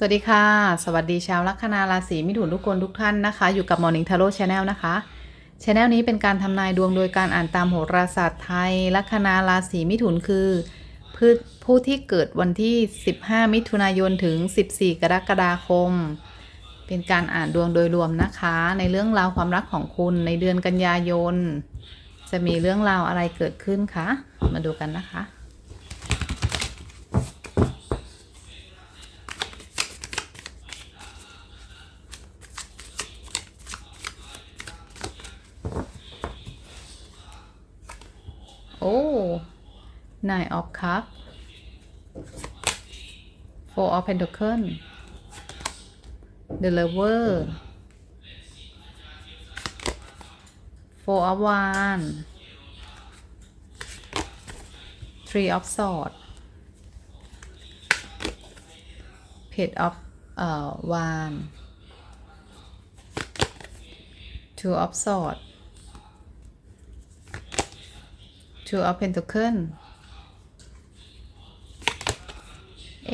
สวัสดีค่ะ สวัสดีชาวลัคนาราศีมิถุนทุกคนทุกท่านนะคะ อยู่กับ Morning Tarot Channel นะคะช anel นี้เป็นการทำนายดวงโดยการอ่านตามโหราศาสตร์ไทย ลัคนาราศีมิถุนคือผู้ผู้ที่เกิดวันที่ 15 มิถุนายนถึง 14 กรกฎาคม เป็นการอ่านดวงโดยรวมนะคะ ในเรื่องราวความรักของคุณในเดือนกันยายน จะมีเรื่องราวอะไรเกิดขึ้นคะ มาดูกันนะคะ โอ้ nine of cup four of pentacle the lover four of wand three of sword page of เอ่อ wand two of sword two of pentacle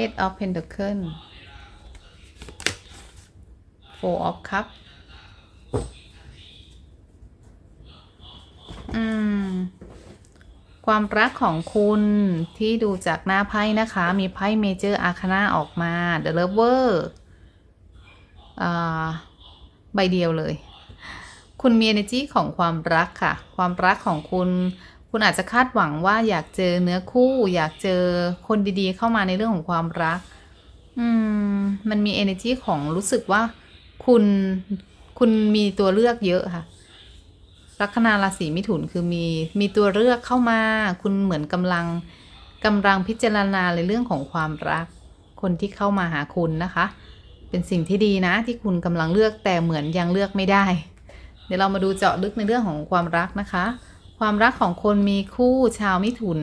eight of pentacle four of cup อืม ความรักของคุณที่ดูจากหน้าไพ่นะคะ มีไพ่เมเจอร์อาคานาออกมา The Lover อ่า ใบเดียวเลย คุณมี energy ของความรักค่ะ ความรักของคุณ คุณอาจจะคาดหวังว่าอยากเจอเนื้อคู่ อยากเจอคนดีๆ เข้ามาในเรื่องของความรัก อืม มันมี energy ของรู้สึกว่า คุณ คุณมีตัวเลือกเยอะค่ะ ลัคนาราศีมิถุนคือมี มีตัวเลือกเข้ามา คุณเหมือนกำลังกำลังพิจารณาในเรื่องของความรัก คนที่เข้ามาหาคุณนะคะ เป็นสิ่งที่ดีนะ ที่คุณกำลังเลือกแต่เหมือนยังเลือกไม่ได้ เดี๋ยวเรามาดูเจาะลึกในเรื่องของความรักนะคะ ความรักของคนมีคู่ชาวมิถุน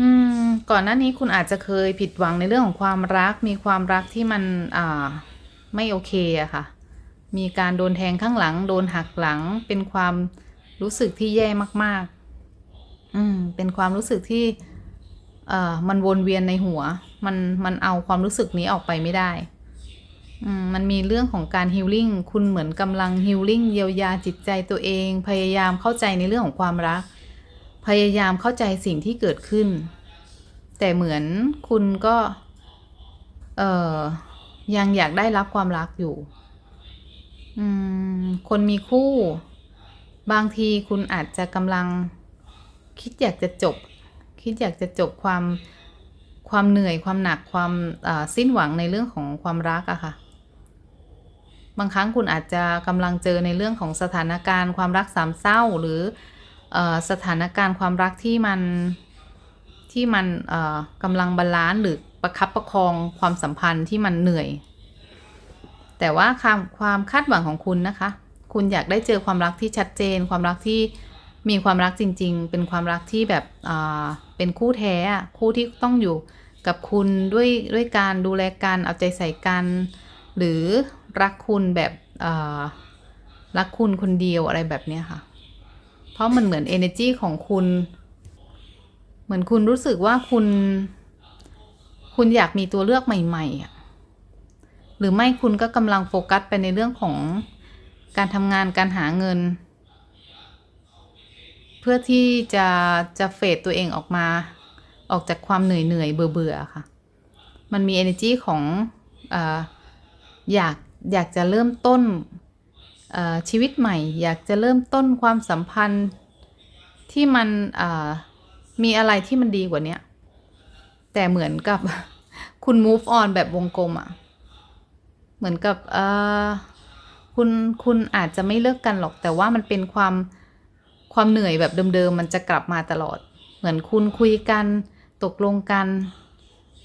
อืม ก่อนหน้านี้คุณอาจจะเคยผิดหวังในเรื่องของความรัก มีความรักที่มันอ่าไม่โอเคอะค่ะ มีการโดนแทงข้างหลัง โดนหักหลัง เป็นความรู้สึกที่แย่มาก ๆ อืม เป็นความรู้สึกที่ เอ่อ มันวนเวียนในหัว มัน มันเอาความรู้สึกนี้ออกไปไม่ได้ มันมีเรื่องของการฮิลลิ่งคุณเหมือนกำลังฮิลลิ่งเยียวยาจิตใจตัวเอง พยายามเข้าใจในเรื่องของความรัก พยายามเข้าใจสิ่งที่เกิดขึ้น แต่เหมือนคุณก็เออยังอยากได้รับความรักอยู่อืมคนมีคู่ บางทีคุณอาจจะกำลัง คิดอยากจะจบ คิดอยากจะจบความความเหนื่อยความหนักความสิ้นหวังในเรื่องของความรักอะค่ะ บางครั้งคุณอาจจะกำลังเจอในเรื่องของสถานการณ์ความรักสามเศร้าหรืออสถานการณ์ความรักที่มันที่มันเอ่อกำลังบาลานซ์หรือประคับประคองความสัมพันธ์ที่มันเหนื่อย แต่ว่าความความคาดหวังของคุณนะคะ คุณอยากได้เจอความรักที่ชัดเจน ความรักที่มีความรักจริง ๆ เป็นความรักที่แบบเป็นคู่แท้คู่ที่ต้องอยู่กับคุณด้วยด้วยการดูแลกันเอาใจใส่กัน หรือ รักคุณแบบอ่ารักคุณคนเดียวอะไรแบบเนี้ยค่ะ เพราะมันเหมือน energy ของคุณ เหมือนคุณรู้สึกว่าคุณ คุณอยากมีตัวเลือกใหม่ๆอะหรือไม่คุณก็กำลังโฟกัสไปในเรื่องของการทำงานการหาเงิน เพื่อที่จะจะเฟดตัวเองออกมา ออกจากความเหนื่อยเหนื่อยเบื่อเบื่อค่ะ มันมี energy ของออยาก อยากจะเริ่มต้นชีวิตใหม่ อยากจะเริ่มต้นความสัมพันธ์ที่มันมีอะไรที่มันดีกว่านี้แต่เหมือนกับคุณ move on แบบวงกลมอะเหมือนกับคุณคุณอาจจะไม่เลิกกันหรอก แต่ว่ามันเป็นความความเหนื่อยแบบเดิมๆมันจะกลับมาตลอด เหมือนคุณคุยกันตกลงกัน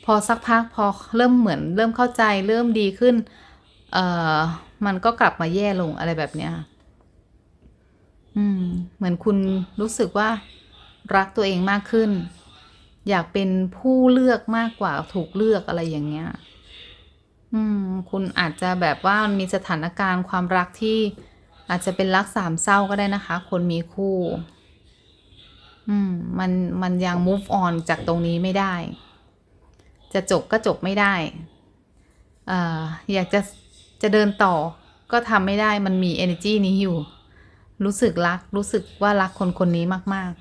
พอสักพักพอเริ่มเหมือนเริ่มเข้าใจเริ่มดีขึ้น เอ่อมันก็กลับมาแย่ลงอะไรแบบเนี้ยอืม เหมือนคุณรู้สึกว่ารักตัวเองมากขึ้น อยากเป็นผู้เลือกมากกว่าถูกเลือกอะไรอย่างเงี้ย อืม คุณอาจจะแบบว่ามันมีสถานการณ์ความรักที่อาจจะเป็นรักสามเศร้าก็ได้นะคะ คนมีคู่ อืม มันมันยัง move on จากตรงนี้ไม่ได้ จะจบก็จบไม่ได้เอ่ออยากจะ จะเดินต่อก็ทำไม่ได้มันมี energy นี้อยู่ รู้สึกรัก รู้สึกว่ารักคนคนนี้มาก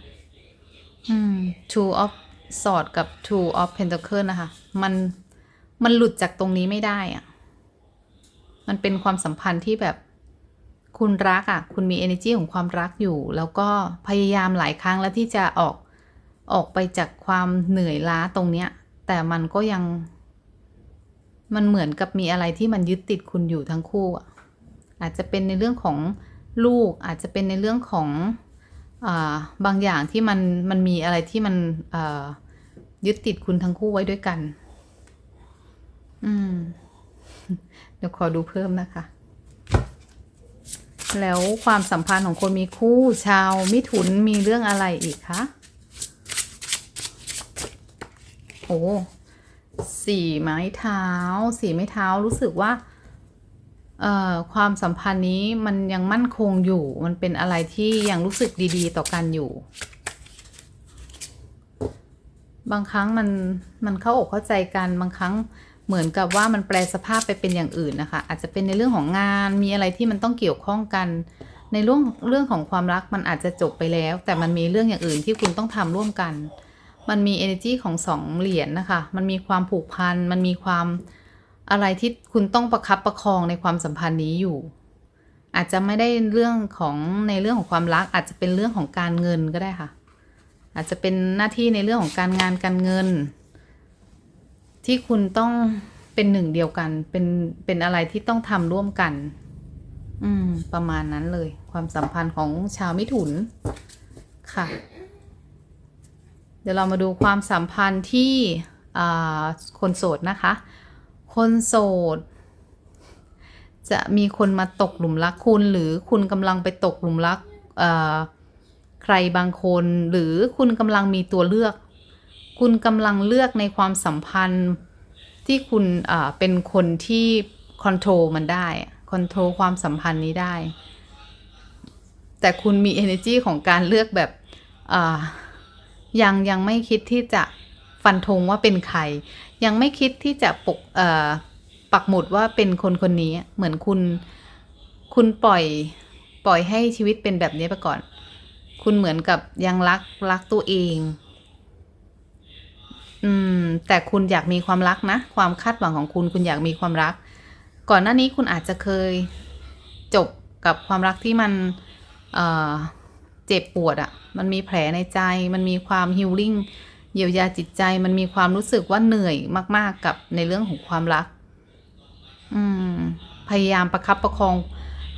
ๆ อืม two of swords กับ two of pentacle นะคะ มัน มันหลุดจากตรงนี้ไม่ได้อะมันเป็นความสัมพันธ์ที่แบบคุณรักอะ่ะ คุณมี energy ของความรักอยู่ แล้วก็พยายามหลายครั้งแล้วที่จะออกออกไปจากความเหนื่อยล้าตรงเนี้ย แต่มันก็ยัง มันเหมือนกับมีอะไรที่มันยึดติดคุณอยู่ทั้งคู่อะอาจจะเป็นในเรื่องของลูกอาจจะเป็นในเรื่องของอบางอย่างที่มันมันมีอะไรที่มันยึดติดคุณทั้งคู่ไว้ด้วยกัน อืม เดี๋ยวขอดูเพิ่มนะคะ แล้วความสัมพันธ์ของคนมีคู่ชาวมิถุนมีเรื่องอะไรอีกคะ โอ้ สี่ไม้เท้าสี่ไม้เท้ารู้สึกว่าเอ่อความสัมพันธ์นี้มันยังมั่นคงอยู่ มันเป็นอะไรที่ยังรู้สึกดี ๆ ต่อกันอยู่ บางครั้งมันมันเข้าอกเข้าใจกันบางครั้งเหมือนกับว่ามันแปลสภาพไปเป็นอย่างอื่นนะคะ อาจจะเป็นในเรื่องของงานมีอะไรที่มันต้องเกี่ยวข้องกัน ในเรื่องเรื่องของความรักมันอาจจะจบไปแล้ว แต่มันมีเรื่องอย่างอื่นที่คุณต้องทำร่วมกัน มันมี energy ของสองเหรียญนะคะ มันมีความผูกพัน มันมีความอะไรที่คุณต้องประคับประคองในความสัมพันธ์นี้อยู่ อาจจะไม่ได้เรื่องของในเรื่องของความรัก อาจจะเป็นเรื่องของการเงินก็ได้ค่ะ อาจจะเป็นหน้าที่ในเรื่องของการงานการเงิน ที่คุณต้องเป็นหนึ่งเดียวกัน เป็นเป็นอะไรที่ต้องทำร่วมกัน อืม ประมาณนั้นเลย ความสัมพันธ์ของชาวมิถุนค่ะ เดี๋ยวเรามาดูความสัมพันธ์ที่คนโสดนะคะ คนโสด จะมีคนมาตกหลุมรักคุณหรือคุณกำลังไปตกหลุมรักใครบางคน หรือคุณกำลังมีตัวเลือก คุณกำลังเลือกในความสัมพันธ์ที่คุณเป็นคนที่คอนโทรลมันได้คอนโทรลความสัมพันธ์นี้ได้ แต่คุณมี energy ของการเลือกแบบ ยังยังไม่คิดที่จะฟันธงว่าเป็นใคร ยังไม่คิดที่จะปกเอ่อปักหมุดว่าเป็นคนคนนี้เหมือนคุณ คุณปล่อยปล่อยให้ชีวิตเป็นแบบนี้ไปก่อน คุณเหมือนกับยังรักรักตัวเอง อืม แต่คุณอยากมีความรักนะ ความคาดหวังของคุณ คุณอยากมีความรัก ก่อนหน้านี้คุณอาจจะเคยจบกับความรักที่มัน เอ่อ เจ็บปวดอะ่ะ มันมีแผลในใจ มันมีความฮิลลิ่งเยียวยาจิตใจ มันมีความรู้สึกว่าเหนื่อยมาก ๆกับในเรื่องของความรัก อืม พยายามประคับประคอง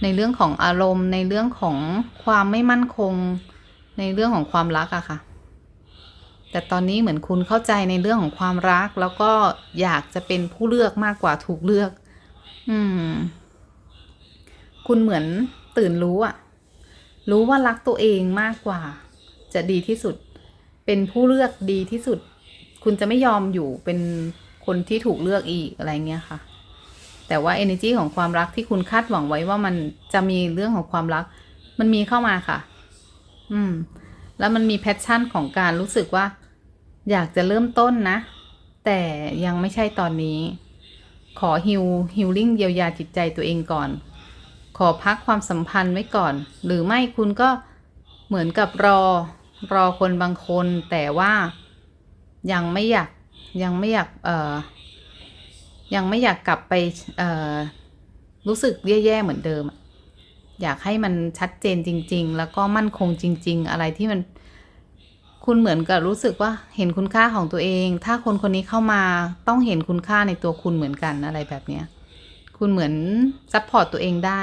ในเรื่องของอารมณ์ ในเรื่องของความไม่มั่นคง ในเรื่องของความรักอะค่ะ แต่ตอนนี้เหมือนคุณเข้าใจในเรื่องของความรัก แล้วก็อยากจะเป็นผู้เลือกมากกว่าถูกเลือก อืม คุณเหมือนตื่นรู้อะ รู้ว่ารักตัวเองมากกว่า จะดีที่สุด เป็นผู้เลือกดีที่สุด คุณจะไม่ยอมอยู่เป็นคนที่ถูกเลือกอีกอะไรเงี้ยค่ะ แต่ว่า energy ของความรักที่คุณคาดหวังไว้ว่ามันจะมีเรื่องของความรัก มันมีเข้ามาค่ะ อืม แล้วมันมีแพชชั่นของการรู้สึกว่า อยากจะเริ่มต้นนะ แต่ยังไม่ใช่ตอนนี้ ขอฮิลฮิลลิ่งเยียวยาจิตใจตัวเองก่อน อพักความสัมพันธ์ไว้ก่อน หรือไม่คุณก็เหมือนกับรอ รอคนบางคน แต่ว่ายังไม่อยากยังไม่อยากเอ่อยังไม่อยากกลับไปเอ่อรู้สึกแย่ๆเหมือนเดิมอะอยากให้มันชัดเจนจริง ๆ แล้วก็มั่นคงจริง ๆ อะไรที่มันคุณเหมือนกับรู้สึกว่าเห็นคุณค่าของตัวเอง ถ้าคนคนนี้เข้ามาต้องเห็นคุณค่าในตัวคุณเหมือนกันอะไรแบบเนี้ย คุณเหมือนซัพพอร์ตตัวเองได้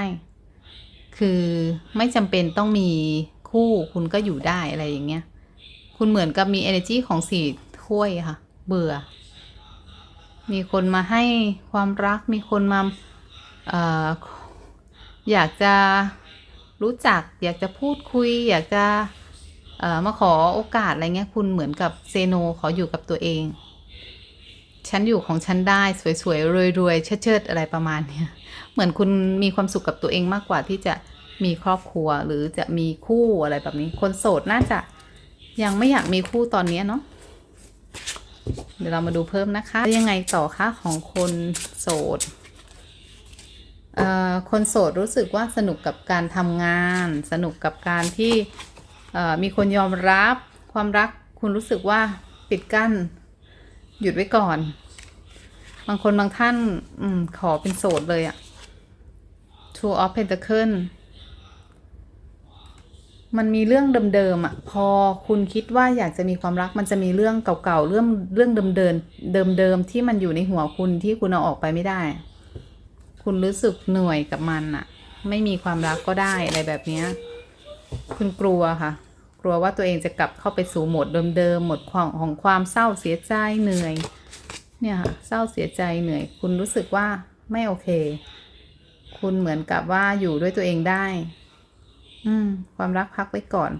คือไม่จำเป็นต้องมีคู่คุณก็อยู่ได้อะไรอย่างเงี้ย คุณเหมือนกับมี energy ของสี่ถ้วยค่ะ เบื่อ มีคนมาให้ความรัก มีคนมาเอ่ออยากจะรู้จัก อยากจะพูดคุย อยากจะเอ่อมาขอโอกาสอะไรเงี้ย คุณเหมือนกับเซโนขออยู่กับตัวเอง ฉันอยู่ของฉันได้สวยๆรวยๆเชิดๆอะไรประมาณเนี้ยเหมือนคุณมีความสุขกับตัวเองมากกว่าที่จะมีครอบครัวหรือจะมีคู่อะไรแบบนี้ คนโสดน่าจะยังไม่อยากมีคู่ตอนนี้เนาะเดี๋ยวเรามาดูเพิ่มนะคะ ยังไงต่อคะของคนโสดคนโสดรู้สึกว่าสนุกกับการทำงาน สนุกกับการที่มีคนยอมรับความรักคุณรู้สึกว่าปิดกั้น หยุดไว้ก่อน บางคนบางท่านอมขอเป็นโสดเลยอะ Two of Pentacle มันมีเรื่องเดิมๆอะพอคุณคิดว่าอยากจะมีความรัก มันจะมีเรื่องเก่าๆเรื่องเรื่องเดิมๆเดิมๆที่มันอยู่ในหัวคุณที่คุณเอาออกไปไม่ได้ คุณรู้สึกเหนื่อยกับมันอะไม่มีความรักก็ได้อะไรแบบนี้คุณกลัวค่ะ กลัวว่าตัวเองจะกลับเข้าไปสู่โหมดเดิมๆโหมดความของความเศร้าเสียใจเหนื่อย เนี่ยค่ะเศร้าเสียใจเหนื่อย คุณรู้สึกว่าไม่โอเค คุณเหมือนกับว่าอยู่ด้วยตัวเองได้ อืม ความรักพักไว้ก่อน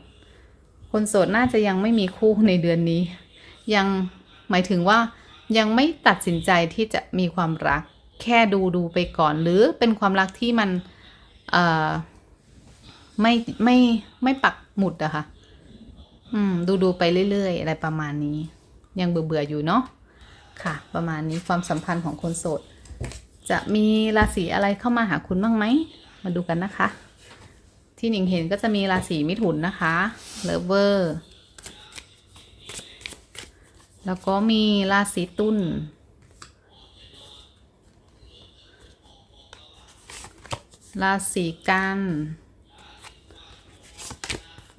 คนโสดน่าจะยังไม่มีคู่ในเดือนนี้ ยังหมายถึงว่ายังไม่ตัดสินใจที่จะมีความรัก แค่ดูดูไปก่อน หรือเป็นความรักที่มัน เอ่อ ไม่ไม่ไม่ปักหมุดอะค่ะ อืม ดูดูไปเรื่อยๆ อะไรประมาณนี้ ยังเบื่อเบื่อๆอยู่เนาะค่ะ ประมาณนี้ความสัมพันธ์ของคนโสด จะมีราศีอะไรเข้ามาหาคุณบ้างไหม มาดูกันนะคะ ที่หนิงเห็นก็จะมีราศีมิถุนนะคะเลเวอร์แล้วก็มีราศีตุลราศีกัน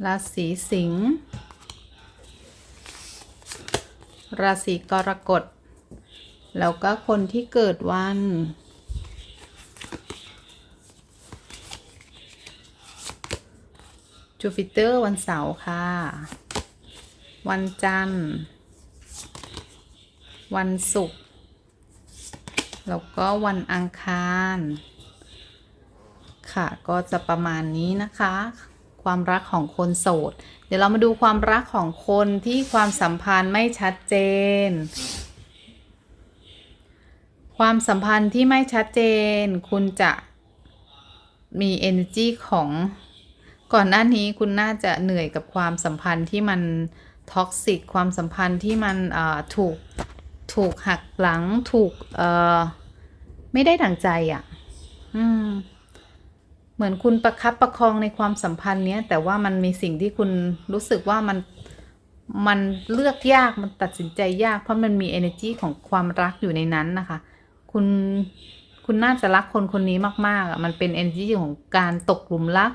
ราศีสิงห์ ราศีกรกฎ แล้วก็คนที่เกิดวันจูปิเตอร์วันเสาร์ค่ะ วันจันทร์ วันศุกร์ แล้วก็วันอังคาร ค่ะ ก็จะประมาณนี้นะคะ ความรักของคนโสด เดี๋ยวเรามาดูความรักของคนที่ความสัมพันธ์ไม่ชัดเจน ความสัมพันธ์ที่ไม่ชัดเจน คุณจะมี energy ของก่อนหน้านี้คุณน่าจะเหนื่อยกับความสัมพันธ์ที่มันท็อกซิกความสัมพันธ์ที่มันถูกถูกหักหลังถูกไม่ได้ดั่งใจอะ่ะ อืม เหมือนคุณประคับประคองในความสัมพันธ์เนี้ย แต่ว่ามันมีสิ่งที่คุณรู้สึกว่ามันมันเลือกยากมันตัดสินใจยาก เพราะมันมี energy ของความรักอยู่ในนั้นนะคะ คุณคุณน่าจะรักคนคนนี้มากๆอะมันเป็น energy ของการตกหลุมรัก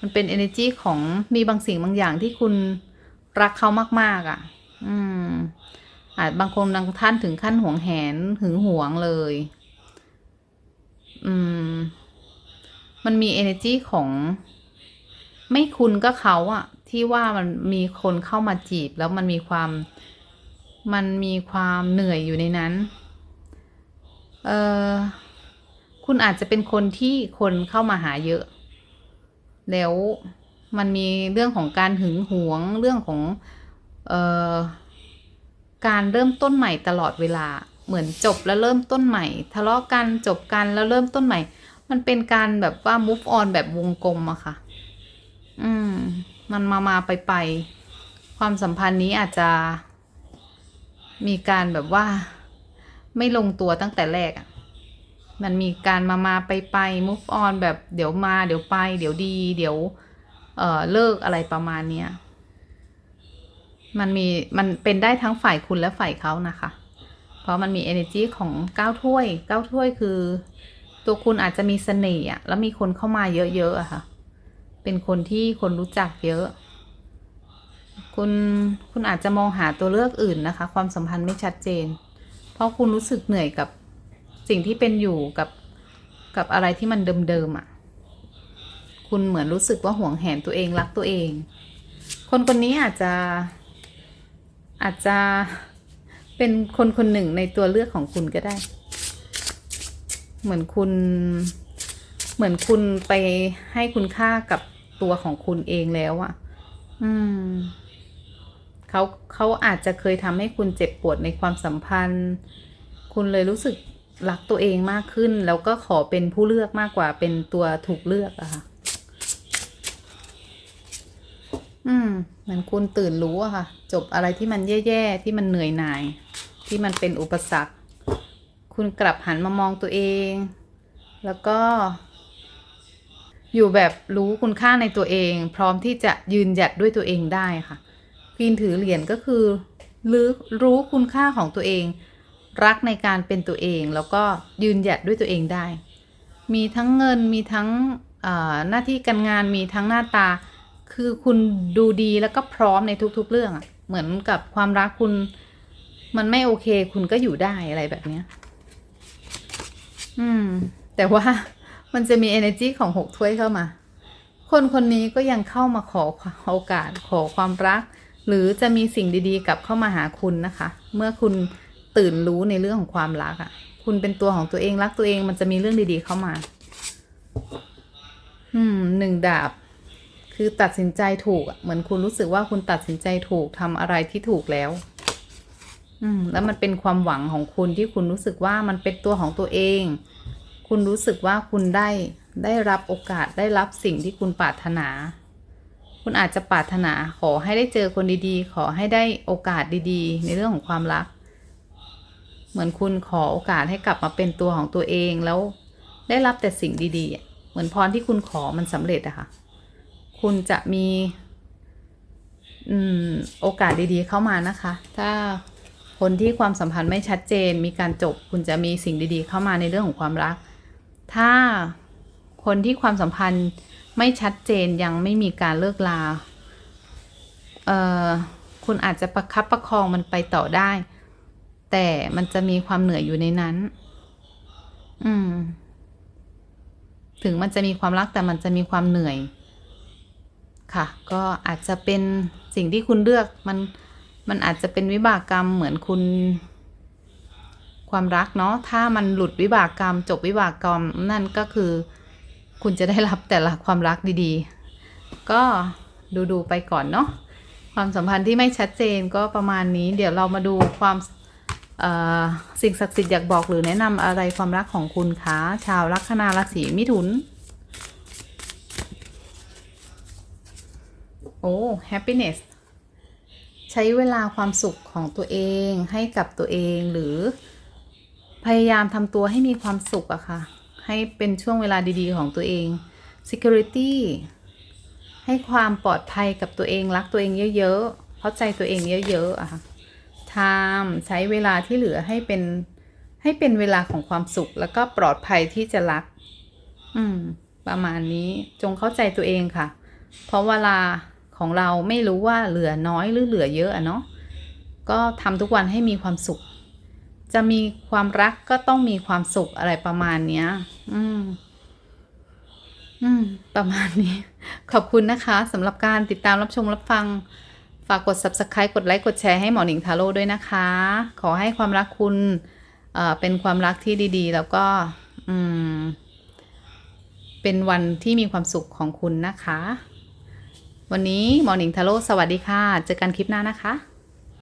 มันเป็น energy ของมีบางสิ่งบางอย่างที่คุณรักเขามาก ๆ อะ อืมอาจบางคนบางท่านถึงขั้นหวงแหนหึงหวงเลย อืม มันมี energy ของ ไม่คุณก็เขาอะที่ว่ามันมีคนเข้ามาจีบ แล้วมันมีความมันมีความเหนื่อยอยู่ในนั้น เออคุณอาจจะเป็นคนที่คนเข้ามาหาเยอะ แล้วมันมีเรื่องของการหึงหวงเรื่องของ เอ่อ การเริ่มต้นใหม่ตลอดเวลา เหมือนจบแล้วเริ่มต้นใหม่ ทะเลาะกันจบกันแล้วเริ่มต้นใหม่ มันเป็นการแบบว่า move on แบบวงกลมอะค่ะ อืม มันมามาไปไป ความสัมพันธ์นี้อาจจะ มีการแบบว่า ไม่ลงตัวตั้งแต่แรกอะมันมีการมามาไปไป move on แบบเดี๋ยวมา เดี๋ยวไป เดี๋ยวดี เดี๋ยว เอ่อ เลิกอะไรประมาณเนี้ย มันมี มันเป็นได้ทั้งฝ่ายคุณและฝ่ายเขานะคะ เพราะมันมี energy ของเก้าถ้วยเก้าถ้วยคือ ตัวคุณอาจจะมีเสน่ห์อะแล้วมีคนเข้ามาเยอะๆอะค่ะ เป็นคนที่คนรู้จักเยอะ คุณคุณอาจจะมองหาตัวเลือกอื่นนะคะ ความสัมพันธ์ไม่ชัดเจน เพราะคุณรู้สึกเหนื่อยกับสิ่งที่เป็นอยู่กับกับอะไรที่มันเดิมๆอะคุณเหมือนรู้สึกว่าห่วงแหนตัวเองรักตัวเอง คนคนนี้อาจจะอาจจะเป็นคนคนหนึ่งในตัวเลือกของคุณก็ได้ เหมือนคุณ เหมือนคุณไปให้คุณค่ากับตัวของคุณเองแล้วอะ่ะ อืมเขาเขาอาจจะเคยทำให้คุณเจ็บปวดในความสัมพันธ์ คุณเลยรู้สึกรักตัวเองมากขึ้น แล้วก็ขอเป็นผู้เลือกมากกว่าเป็นตัวถูกเลือกอะค่ะ อืมเหมือนคุณตื่นรู้อะค่ะ จบอะไรที่มันแย่ๆ ที่มันเหนื่อยหน่าย ที่ที่มันเป็นอุปสรรค คุณกลับหันมามองตัวเอง แล้วก็ อยู่แบบรู้คุณค่าในตัวเอง พร้อมที่จะยืนหยัดด้วยตัวเองได้ค่ะควีนถือเหรียญก็คือรู้รู้คุณค่าของตัวเอง รักในการเป็นตัวเอง แล้วก็ยืนหยัดด้วยตัวเองได้ มีทั้งเงินมีทั้งหน้าที่การงานมีทั้งหน้าตา คือคุณดูดีแล้วก็พร้อมในทุกๆเรื่องอะเหมือนกับความรักคุณมันไม่โอเค คุณก็อยู่ได้อะไรแบบเนี้ย อืม แต่ว่ามันจะมี energy ของหกถ้วยเข้ามา คนคนนี้ก็ยังเข้ามาขอโอกาสขอความรัก หรือจะมีสิ่งดีๆกลับเข้ามาหาคุณนะคะ เมื่อคุณตื่นรู้ในเรื่องของความรักอะ่ะ คุณเป็นตัวของตัวเองรักตัวเองมันจะมีเรื่องดีๆเข้ามา อืมหนึ่งดาบ คือตัดสินใจถูกเหมือนคุณรู้สึกว่าคุณตัดสินใจถูกทำอะไรที่ถูกแล้ว อืมแล้วมันเป็นความหวังของคุณที่คุณรู้สึกว่ามันเป็นตัวของตัวเอง คุณรู้สึกว่าคุณได้ได้รับโอกาสได้รับสิ่งที่คุณปรารถนา คุณอาจจะปรารถนาขอให้ได้เจอคนดีๆ ขอให้ได้โอกาสดีๆ ในเรื่องของความรัก เหมือนคุณขอโอกาสให้กลับมาเป็นตัวของตัวเองแล้วได้รับแต่สิ่งดีๆ เหมือนพรที่คุณขอมันสำเร็จอะค่ะ คุณจะมี อืม โอกาสดีๆเข้ามานะคะ ถ้า คนที่ความสัมพันธ์ไม่ชัดเจน มีการจบคุณจะมีสิ่งดีๆ เข้ามาในเรื่องของความรัก ถ้าคนที่ความสัมพันธ์ไม่ชัดเจนยังไม่มีการเลิกลาเอ่อคุณอาจจะประคับประคองมันไปต่อได้ แต่มันจะมีความเหนื่อยอยู่ในนั้น อืม ถึงมันจะมีความรักแต่มันจะมีความเหนื่อย ค่ะ ก็อาจจะเป็นสิ่งที่คุณเลือกมัน มันอาจจะเป็นวิบากกรรมเหมือนคุณ ความรักเนาะถ้ามันหลุดวิบากกรรม จบวิบากกรรมนั่นก็คือ คุณจะได้รับแต่ละความรักดีๆ ก็ดูดูๆไปก่อนเนาะความสัมพันธ์ที่ไม่ชัดเจนก็ประมาณนี้ เดี๋ยวเรามาดูความสิ่งศักดิ์สิทธิ์อยากบอกหรือแนะนำอะไรความรักของคุณคะชาวลัคนาราศีมิถุน โอ้ happiness ใช้เวลาความสุขของตัวเองให้กับตัวเองหรือ พยายามทำตัวให้มีความสุขอะค่ะ ให้เป็นช่วงเวลาดีๆ ของตัวเอง security ให้ความปลอดภัยกับตัวเองรักตัวเองเยอะๆเข้าใจตัวเองเยอะๆอะค่ะ time ใช้เวลาที่เหลือให้เป็นให้เป็นเวลาของความสุข แล้วก็ปลอดภัยที่จะรัก อืม ประมาณนี้จงเข้าใจตัวเองค่ะ เพราะเวลา ของเราไม่รู้ว่าเหลือน้อยหรือเหลือเยอะอะเนาะก็ทำทุกวันให้มีความสุข จะมีความรักก็ต้องมีความสุขอะไรประมาณเนี้ย อืม อืม ประมาณนี้ ขอบคุณนะคะสำหรับการติดตามรับชมรับฟัง ฝากกด subscribe กดไลค์กดแชร์ให้หมอหนิงทาโร่ด้วยนะคะ ขอให้ความรักคุณเอ่อเป็นความรักที่ดีๆ แล้วก็ อืม เป็นวันที่มีความสุขของคุณนะคะ วันนี้หมอหนิงทาโร่สวัสดีค่ะ เจอกันคลิปหน้านะคะ